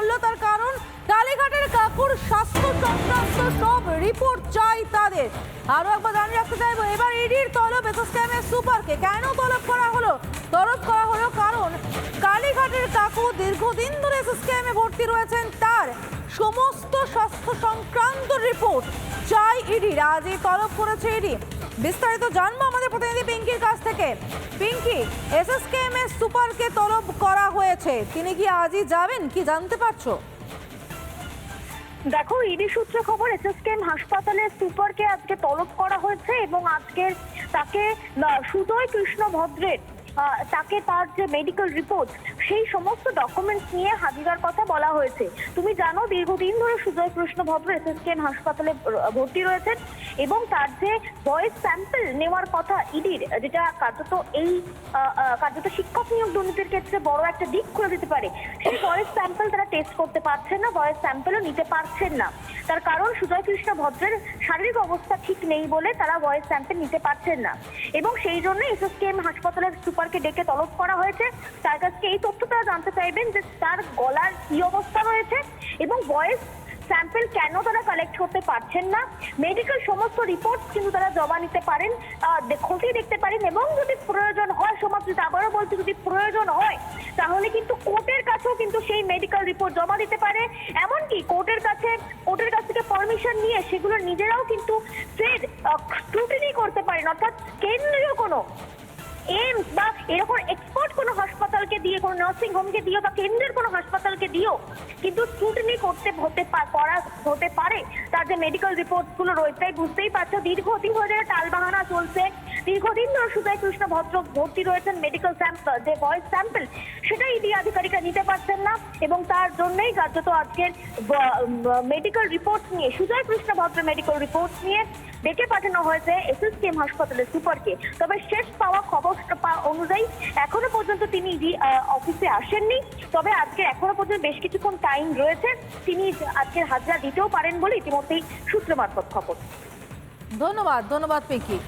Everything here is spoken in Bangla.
বলল তার কারণ কালীঘাটের কাকুর স্বাস্থ্য সংক্রান্ত সব রিপোর্ট চাই তাদের। আরও একবার জানিয়ে রাখতে চাইব, এবার ইডির তলব এসএসকেএমের সুপারকে কেন তলব করা হলো? তলব করা হলো কারণ কালীঘাটের কাকু দীর্ঘদিন ধরে এসএসকেএমে ভর্তি রয়েছেন, তার সমস্ত স্বাস্থ্য সংক্রান্ত রিপোর্ট চাই ইডি আজ এই তলব করেছে ইডি। বিস্তারিত জানব প্রতিনিধি পিঙ্কির কাছ থেকে। পিঙ্কি এসএসকেএম এর সুপারকে তলব করা হয়েছে। তিনি কি আজই যাবেন? কি জানতে পারছ? দেখো, ইডি সূত্রে খবর এসএসকেএম হাসপাতালে সুপারকে আজকে তলব করা হয়েছে এবং আজকের তাকে সুদয় কৃষ্ণ ভদ্রের তাকে তার যে মেডিকেল রিপোর্ট সেই সমস্ত ডকুমেন্টস নিয়ে হাজিরার কথা বলা হয়েছে। তুমি জানো, দীর্ঘদিন ধরে সুজয় কৃষ্ণ ভদ্র এসএসকেএম হাসপাতালে ভর্তি রয়েছেন এবং তার যে ভয়েস স্যাম্পল নেওয়ার কথা ইডির যেটা কার্যত এই কার্যত শিক্ষক নিয়োগ দুর্নীতির ক্ষেত্রে বড় একটা দিক খুলে দিতে পারে, সেই ভয়েস স্যাম্পল তারা টেস্ট করতে পারছেন না ভয়েস স্যাম্পলও নিতে পারছেন না। তার কারণ সুজয় কৃষ্ণ ভদ্রের শারীরিক অবস্থা ঠিক নেই বলে তারা ভয়েস স্যাম্পল নিতে পারছেন না। এবং সেই জন্য এসএসকেএম হাসপাতালের সুপারকে ডেকে তলব করা হয়েছে। তার কাছে এই তথ্য তারা জানতে চাইবেন যে তার গলার কি অবস্থা রয়েছে এবং ভয়েস স্যাম্পেল কেন তারা কালেক্ট করতে পারছেন না? মেডিকেল সমস্ত রিপোর্ট কিন্তু তারা জমা নিতে পারেন খতিয়ে দেখতে পারেন এবং যদি প্রয়োজন হয় সমাপ্ত আবারও বলছি, যদি প্রয়োজন হয়, তাহলে কিন্তু কোর্টের কাছেও কিন্তু সেই মেডিকেল রিপোর্ট জমা দিতে পারে। এমনকি কোর্টের কাছে, কোর্টের কাছ থেকে পারমিশন নিয়ে সেগুলো নিজেরাও কিন্তু ফের স্ক্রুটিনি করতে পারেন। অর্থাৎ কেন্দ্রীয় কোনো এইমস বা এরকম এক্সপার্ট কোনো হাসপাতালকে দিয়ে কোনো নার্সিং হোমকে দিও বা কেন্দ্রের কোনো হাসপাতালকে দিও, কিন্তু স্ক্রুটিনি করতে হতে করা হতে পারে। তার যে মেডিকেল রিপোর্টসগুলো রয়েছে, তাই বুঝতেই পারছ, দীর্ঘদিন ধরে যেটা টালবাহানা চলছে। দীর্ঘদিন ধরে সুজয় কৃষ্ণ ভদ্র ভর্তি রয়েছেন মেডিকেল স্যাম্পল যে ভয়েস স্যাম্পল সেটা ইডি আধিকারিকরা নিতে পারছেন না এবং তার জন্যই কার্যত আজকের মেডিকেল রিপোর্ট নিয়ে, সুজয় কৃষ্ণ ভদ্র মেডিকেল রিপোর্ট নিয়ে ডেকে পাঠানো হয়েছে এসএসকেএম হাসপাতালের সুপারকে। তবে শেষ পাওয়া খবর অনুযায়ী এখনও পর্যন্ত তিনি অফিসে আসেননি। তবে আজকে এখনও পর্যন্ত বেশ কিছুক্ষণ টাইম রয়েছে। তিনি আজকের হাজিরা দিতেও পারেন বলে ইতিমধ্যেই সূত্র মারফত খবর। ধন্যবাদ ধন্যবাদ, পিঙ্কি।